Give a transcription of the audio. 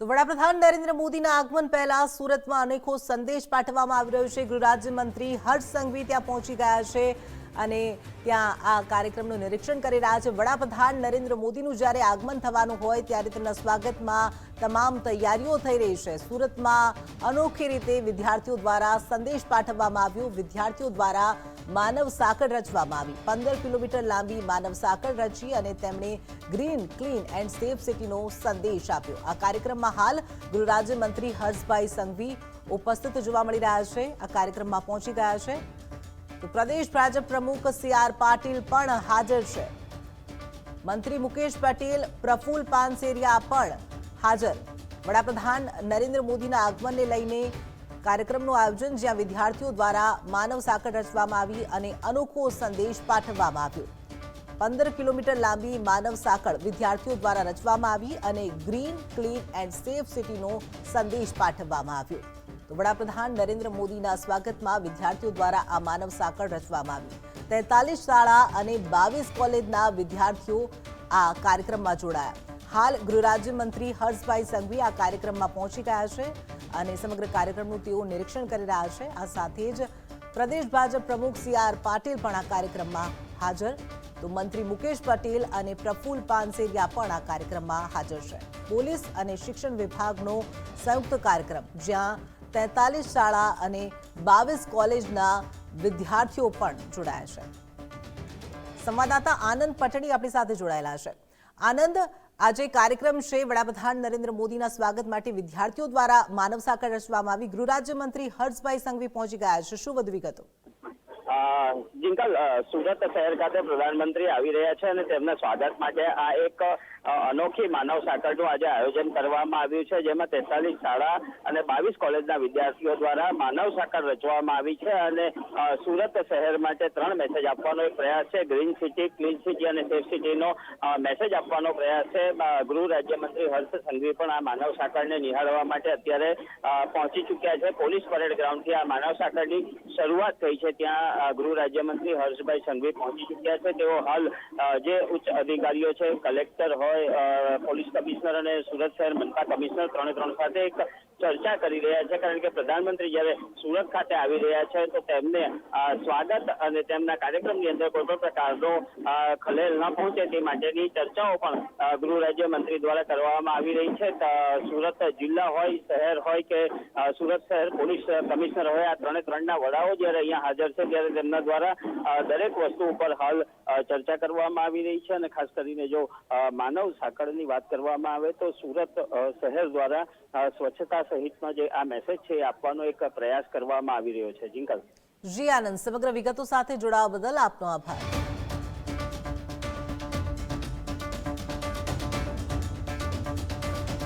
તો વડાપ્રધાન નરેન્દ્ર મોદીના આગમન પહેલા સુરતમાં અનેકો સંદેશ પાઠવવામાં આવી રહ્યો છે. ગૃહ રાજ્યમંત્રી હર્ષ સંઘવી ત્યાં પહોંચી ગયા છે. અને ત્યાં આ કાર્યક્રમનું નિરીક્ષણ કરી રહ્યા છે. વડાપ્રધાન નરેન્દ્ર મોદીનું જ્યારે આગમન થવાનું હોય ત્યારે તેમના સ્વાગતમાં તમામ તૈયારીઓ થઈ રહી છે. સુરતમાં અનોખી રીતે વિદ્યાર્થીઓ દ્વારા સંદેશ પાઠવવામાં આવ્યો. વિદ્યાર્થીઓ દ્વારા માનવ સાંકળ રચવામાં આવી. પંદર કિલોમીટર લાંબી માનવ સાંકળ રચી અને તેમણે ગ્રીન, ક્લીન એન્ડ સેફ સિટીનો સંદેશ આપ્યો. આ કાર્યક્રમમાં હાલ ગૃહ મંત્રી હર્ષભાઈ સંઘવી ઉપસ્થિત જોવા મળી રહ્યા છે. આ કાર્યક્રમમાં પહોંચી ગયા છે. તો પ્રદેશ ભાજપ પ્રમુખ સી આર પાટીલ પણ હાજર છે. મંત્રી મુકેશ પટેલ, પ્રફુલ પાનસેરિયા પણ હાજર. વડાપ્રધાન નરેન્દ્ર મોદીના આગમનને લઈને કાર્યક્રમનું આયોજન જ્યાં વિદ્યાર્થીઓ દ્વારા માનવ સાંકળ રચવામાં આવી અને અનોખો સંદેશ પાઠવવામાં આવ્યો. પંદર કિલોમીટર લાંબી માનવ સાંકળ વિદ્યાર્થીઓ દ્વારા રચવામાં આવી અને ગ્રીન, ક્લીન એન્ડ સેફ સિટીનો સંદેશ પાઠવવામાં આવ્યો. તો વડાપ્રધાન નરેન્દ્ર મોદીના સ્વાગતમાં વિદ્યાર્થીઓ દ્વારા આ માનવ સાંકળ રચવામાં આવી. તેતાલીસ શાળા અને બાવીસ કોલેજના વિદ્યાર્થીઓ આ કાર્યક્રમમાં જોડાયા. હાલ ગૃહ રાજ્યમંત્રી હર્ષભાઈ સંઘવી આ કાર્યક્રમમાં પહોંચી ગયા છે અને સમગ્ર કાર્યક્રમનું તેઓ નિરીક્ષણ કરી રહ્યા છે. આ સાથે જ પ્રદેશ ભાજપ પ્રમુખ સી આર પાટીલ પણ આ કાર્યક્રમમાં હાજર. તો મંત્રી મુકેશ પટેલ અને પ્રફુલ પાનસેરિયા પણ આ કાર્યક્રમમાં હાજર છે. પોલીસ અને શિક્ષણ વિભાગનો સંયુક્ત કાર્યક્રમ, જ્યાં તેતાલીસ શાળા અને બાવીસ કોલેજના વિદ્યાર્થીઓ પણ જોડાયા છે. સંવાદદાતા આનંદ પટણી આપણી સાથે જોડાયેલા છે. આનંદ, આજે કાર્યક્રમ છે વડાપ્રધાન નરેન્દ્ર મોદીના સ્વાગત માટે વિદ્યાર્થીઓ દ્વારા માનવ સાંકળ રચવામાં આવી. ગૃહ રાજ્યમંત્રી હર્ષભાઈ સંઘવી પહોંચી ગયા છે. શું વધુ વિગતો? જિંકલ સુરત શહેર ખાતે પ્રધાનમંત્રી આવી રહ્યા છે અને તેમના સ્વાગત માટે આ એક અનોખી માનવ સાંકળનું આજે આયોજન કરવામાં આવ્યું છે, જેમાં તેતાલીસ શાળા અને બાવીસ કોલેજના વિદ્યાર્થીઓ દ્વારા માનવ સાંકળ રચવામાં આવી છે અને સુરત શહેર માટે ત્રણ મેસેજ આપવાનો એક પ્રયાસ છે ગ્રીન સિટી ક્લીન સિટી અને સેફ સિટીનો મેસેજ આપવાનો પ્રયાસ છે. ગૃહ રાજ્યમંત્રી હર્ષ સંઘવી પણ આ માનવ સાંકળને નિહાળવા માટે અત્યારે પહોંચી ચૂક્યા છે. પોલીસ પરેડ ગ્રાઉન્ડથી આ માનવ સાંકળની શરૂઆત થઈ છે. ત્યાં ગૃહ રાજ્યમંત્રી હર્ષભાઈ સંઘવી પહોંચી ચૂક્યા છે. તેઓ હાલ જે ઉચ્ચ અધિકારીઓ છે, કલેક્ટર હોય પોલીસ કમિશનર અને સુરત શહેર મનપા કમિશનર ત્રણે ત્રણ સાથે એક ચર્ચા કરી રહ્યા છે. કારણ કે પ્રધાનમંત્રી જ્યારે સુરત ખાતે આવી રહ્યા છે, તો તેમને સ્વાગત અને તેમના કાર્યક્રમની અંદર કોઈ પણ પ્રકારનો ખલેલ ન પહોંચે તે માટેની ચર્ચાઓ પણ ગૃહ રાજ્યમંત્રી દ્વારા કરવામાં આવી રહી છે. સુરત જિલ્લા હોય, શહેર હોય કે સુરત શહેર પોલીસ કમિશનર હોય, આ ત્રણે ત્રણના વડાઓ જ્યારે અહીંયા હાજર છે, ત્યારે તેમના દ્વારા દરેક વસ્તુ ઉપર હાલ ચર્ચા કરવામાં આવી રહી છે. અને ખાસ કરીને જો માનવ સાંકળની વાત કરવામાં આવે, તો સુરત શહેર દ્વારા સ્વચ્છતા સહિતનો જે આ મેસેજ છે આપવાનો એક પ્રયાસ કરવામાં આવી રહ્યો છે. જિંકલ. જી આનંદ, સમગ્ર વિગતો સાથે જોડાવા બદલ આપનો આભાર.